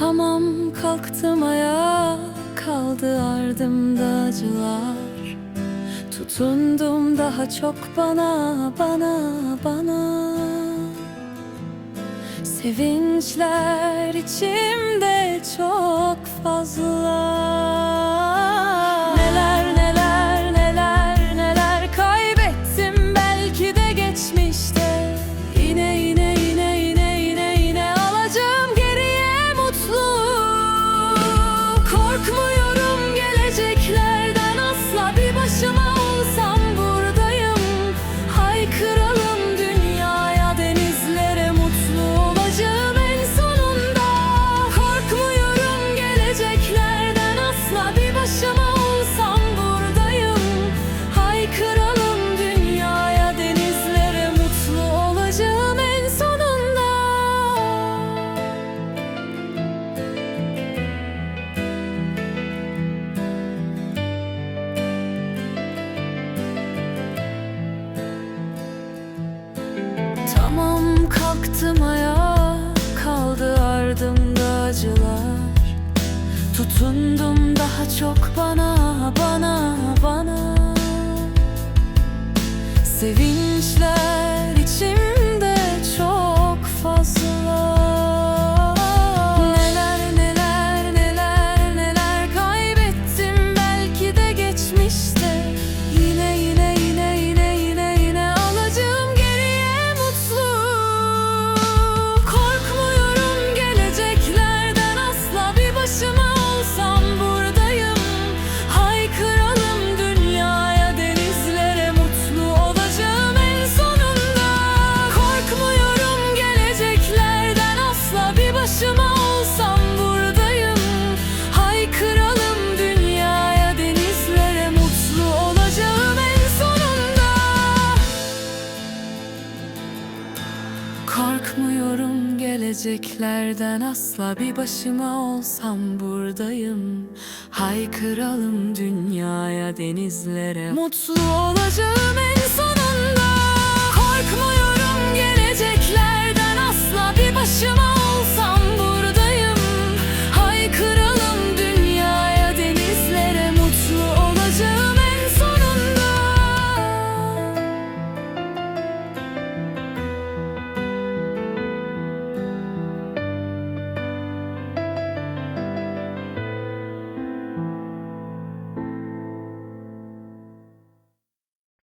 Tamam kalktım ayağa kaldı ardımda acılar. Tutundum daha çok bana bana bana. Sevinçler içimde çok fazla Korkmuyorum geleceklerden asla bir başıma olsam buradayım. Haykıralım kalktım ayağa kaldı ardımda acılar. Tutundum daha çok bana bana bana. Sevinçler Korkmuyorum geleceklerden asla. Bir başıma olsam buradayım. Haykıralım dünyaya denizlere. Mutlu olacağım